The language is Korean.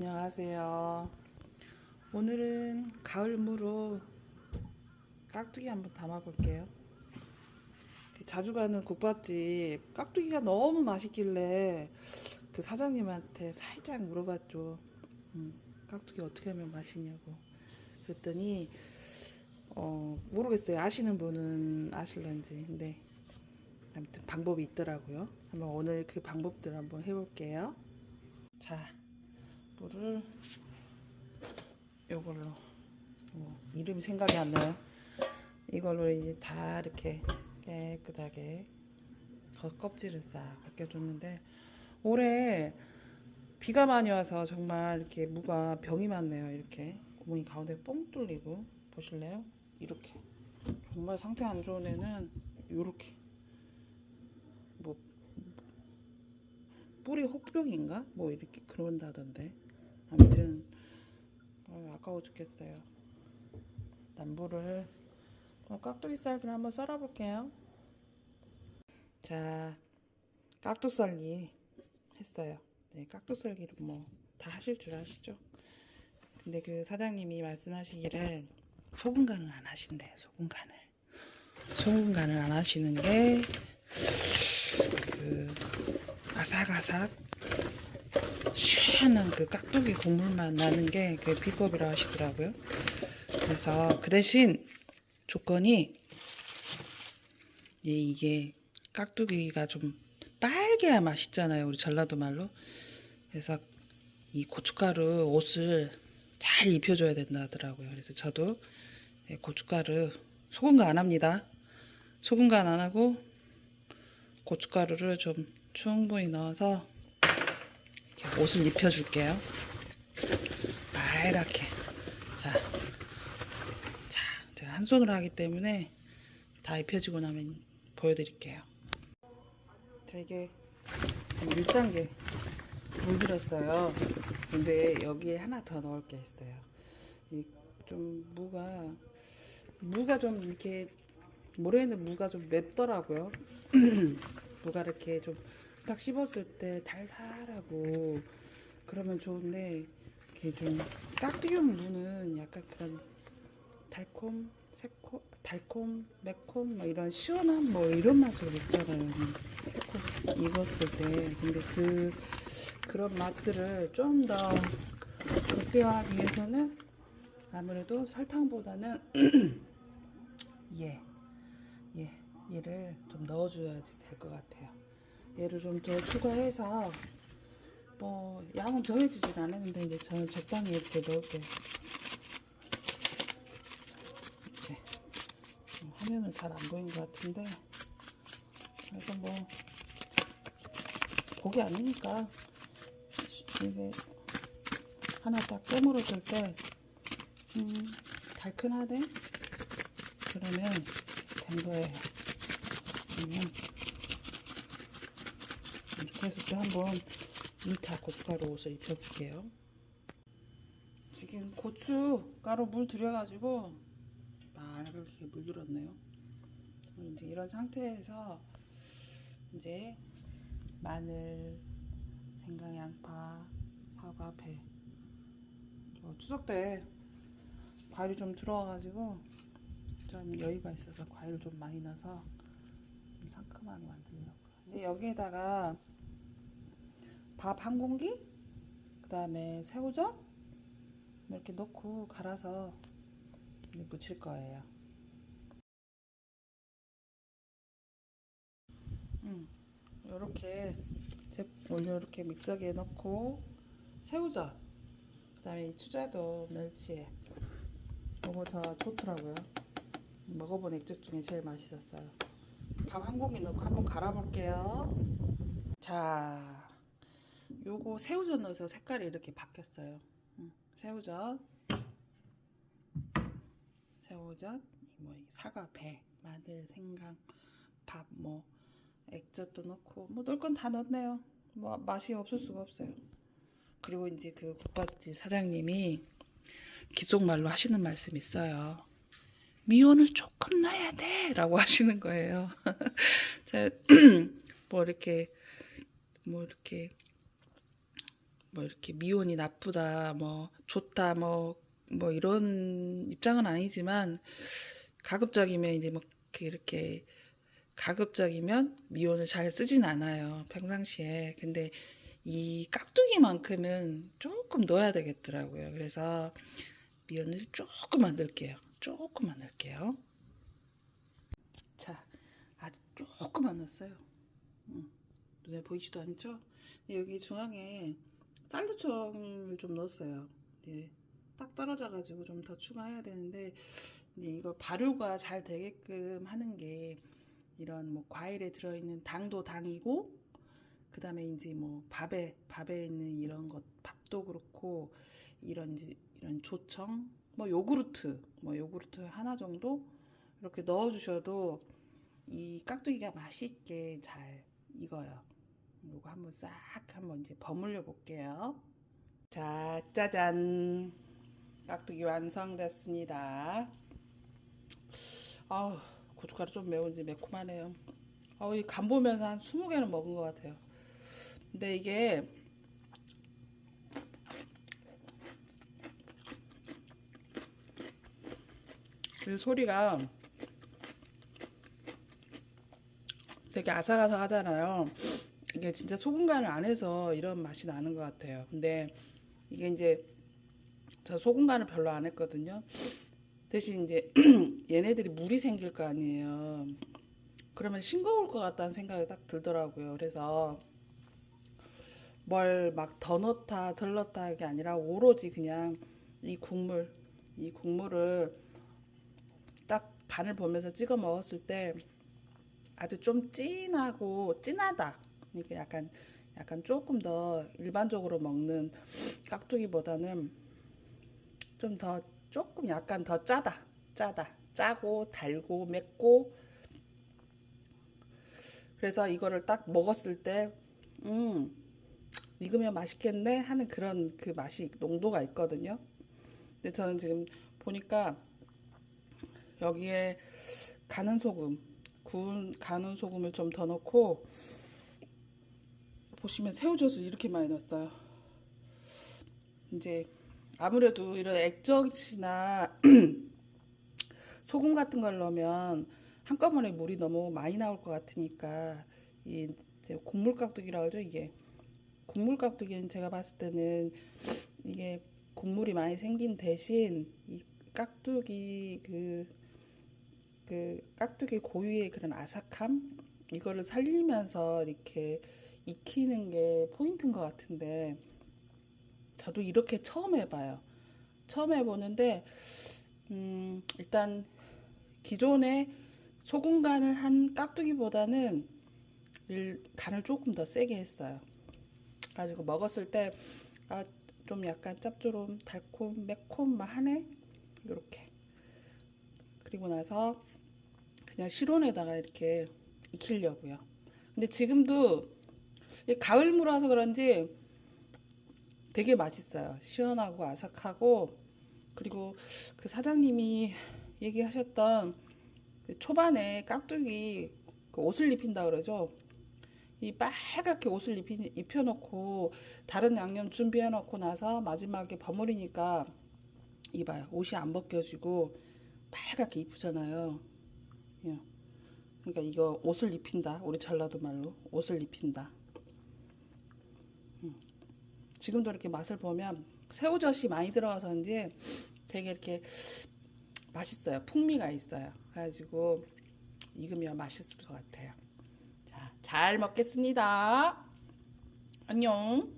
안녕하세요. 오늘은 가을무로 깍두기 한번 담아볼게요. 그 자주 가는 국밥집 깍두기가 너무 맛있길래 그 사장님한테 살짝 물어봤죠. 음, 깍두기 어떻게 하면 맛있냐고. 그랬더니 어, 모르겠어요. 아시는 분은 아실런지. 근데 아무튼 방법이 있더라고요. 한번 오늘 그 방법들 한번 해볼게요. 자, 물을 요걸로 뭐 이름이 생각이 안 나요. 이걸로 이제 다 이렇게 깨끗하게 겉 껍질을 싹 벗겨줬는데 올해 비가 많이 와서 정말 이렇게 무가 병이 많네요. 이렇게 구멍이 가운데 뻥 뚫리고 보실래요? 이렇게 정말 상태 안 좋은 애는 이렇게 뭐 뿌리 혹병인가? 뭐 이렇게 그런다던데 아무튼 어, 아까워 죽겠어요. 남부를 어, 깍두기 쌀을 한번 썰어볼게요. 자 깍두 썰기 했어요. 네 깍두 썰기를 뭐 다 하실 줄 아시죠? 근데 그 사장님이 말씀하시기를 소금 간을 안 하신대요 소금 간을. 소금 간을 안 하시는 게 그 아삭아삭 시원한 그 깍두기 국물만 나는 게 그 비법이라 하시더라고요. 그래서 그 대신 조건이 이- 이게 깍두기가 좀 빨개야 맛있잖아요. 우리 전라도 말로. 그래서 이 고춧가루 옷을 잘 입혀줘야 된다 하더라고요. 그래서 저도 예, 고춧가루 소금 간 안 합니다. 소금 간 안 하고 고춧가루를 좀 충분히 넣어서 옷을 입혀줄게요. 빨갛게. 자, 자, 제가 한 손으로 하기 때문에 다 입혀지고 나면 보여드릴게요. 자, 이게 지금 1단계 물들었어요. 근데 여기에 하나 더 넣을 게 있어요. 이 좀 무가 무가 좀 이렇게 모래는 무가 좀 맵더라고요. 무가 이렇게 좀 딱 씹었을 때 달달하고 그러면 좋은데 이렇게 좀 깍두기용 무는 약간 그런 달콤, 새콤, 달콤, 매콤 뭐 이런 시원한 뭐 이런 맛으로 먹잖아요. 새콤 익었을 때. 근데 그 그런 맛들을 좀더 극대화하기 위해서는 아무래도 설탕보다는 예. 예, 얘를 좀 넣어줘야지 될것 같아요. 얘를 좀 더 추가해서 뭐 양은 정해지진 않았는데 이제 저는 적당히 이렇게 넣을게요. 이렇게 어, 화면은 잘 안 보이는 것 같은데 그래서 뭐 고기 아니니까 이게 하나 딱 깨물어줄 때 음, 달큰하네 그러면 된 거예요. 그러면 해서 또 한번 2차 고춧가루 옷을 입혀볼게요. 지금 고춧가루 물 들여가지고 빨갛게 물들었네요. 이제 이런 상태에서 이제 마늘, 생강, 양파, 사과, 배 어, 추석 때 과일이 좀 들어와가지고 좀 여유가 있어서 과일을 좀 많이 넣어서 좀 상큼하게 만들려고. 근데 여기에다가 밥 한 공기, 그 다음에 새우젓 이렇게 넣고 갈아서 무칠 거예요. 음, 이렇게 오늘 이렇게 믹서기에 넣고 새우젓, 그 다음에 이 추자도 멸치에 이거 저 좋더라고요. 먹어본 액젓 중에 제일 맛있었어요. 밥 한 공기 넣고 한번 갈아 볼게요. 자, 요거 새우젓 넣어서 색깔이 이렇게 바뀌었어요. 음, 새우젓, 새우젓, 뭐 사과, 배, 마늘, 생강, 밥, 뭐 액젓도 넣고 뭐 넣을 건 다 넣었네요. 뭐 맛이 없을 수가 없어요. 그리고 이제 그 국밥집 사장님이 기속말로 하시는 말씀이 있어요. 미온을 조금 넣어야 돼! 라고 하시는 거예요. 뭐 이렇게, 뭐 이렇게, 뭐 이렇게 미온이 나쁘다, 뭐 좋다, 뭐, 뭐 이런 입장은 아니지만 가급적이면 이제 뭐 이렇게, 가급적이면 미온을 잘 쓰진 않아요. 평상시에. 근데 이 깍두기만큼은 조금 넣어야 되겠더라고요. 그래서 미온을 조금만 넣을게요. 조금만 넣을게요. 자, 아주 조금만 넣었어요. 음, 눈에 보이지도 않죠? 여기 중앙에 쌀두청을 좀 넣었어요. 네, 딱 떨어져가지고 좀 더 추가해야 되는데 이제 이거 발효가 잘 되게끔 하는 게 이런 뭐 과일에 들어있는 당도 당이고 그 다음에 이제 뭐 밥에 밥에 있는 이런 것 밥도 그렇고 이런 이런 조청 뭐 요구르트 뭐 요구르트 하나 정도 이렇게 넣어주셔도 이 깍두기가 맛있게 잘 익어요. 요거 한번 싹 한번 이제 버무려 볼게요. 자, 짜잔. 깍두기 완성됐습니다. 아우, 고춧가루 좀 매운지 매콤하네요. 아우, 이 간 보면서 한 20개는 먹은 것 같아요. 근데 이게 그 소리가 되게 아삭아삭하잖아요. 이게 진짜 소금 간을 안 해서 이런 맛이 나는 것 같아요. 근데 이게 이제 저 소금 간을 별로 안 했거든요. 대신 이제 얘네들이 물이 생길 거 아니에요. 그러면 싱거울 것 같다는 생각이 딱 들더라고요. 그래서 뭘 막 더 넣다 덜 넣다 이게 아니라 오로지 그냥 이 국물 이 국물을 딱 간을 보면서 찍어 먹었을 때 아주 좀 진하고 진하다. 이게 약간 약간 조금 더 일반적으로 먹는 깍두기보다는 좀 더 조금 약간 더 짜다. 짜다. 짜고 달고 맵고 그래서 이거를 딱 먹었을 때 음, 익으면 맛있겠네 하는 그런 그 맛이 농도가 있거든요. 근데 저는 지금 보니까 여기에 가는 소금, 구운 가는 소금을 좀 더 넣고 보시면 새우젓을 이렇게 많이 넣었어요. 이제 아무래도 이런 액젓이나 소금 같은 걸 넣으면 한꺼번에 물이 너무 많이 나올 것 같으니까 이 국물 깍두기라고 하죠 이게 국물 깍두기는 제가 봤을 때는 이게 국물이 많이 생긴 대신 이 깍두기 그, 그 깍두기 고유의 그런 아삭함 이거를 살리면서 이렇게 익히는 게 포인트인 것 같은데 저도 이렇게 처음 해봐요. 처음 해보는데 음, 일단 기존에 소금 간을 한 깍두기보다는 일, 간을 조금 더 세게 했어요. 가지고 먹었을 때 아, 좀 약간 짭조름, 달콤, 매콤하네 이렇게. 그리고 나서 그냥 실온에다가 이렇게 익히려고요. 근데 지금도 가을 무라서 그런지 되게 맛있어요. 시원하고 아삭하고 그리고 그 사장님이 얘기하셨던 그 초반에 깍두기 그 옷을 입힌다 그러죠. 이 빨갛게 옷을 입히, 입혀 놓고 다른 양념 준비해 놓고 나서 마지막에 버무리니까 이봐요. 옷이 안 벗겨지고 빨갛게 이쁘잖아요. 예. 그러니까 이거 옷을 입힌다. 우리 전라도 말로 옷을 입힌다. 음. 지금도 이렇게 맛을 보면 새우젓이 많이 들어가서인지 되게 이렇게 맛있어요. 풍미가 있어요. 그래가지고 익으면 맛있을 것 같아요. 자, 잘 먹겠습니다. 안녕.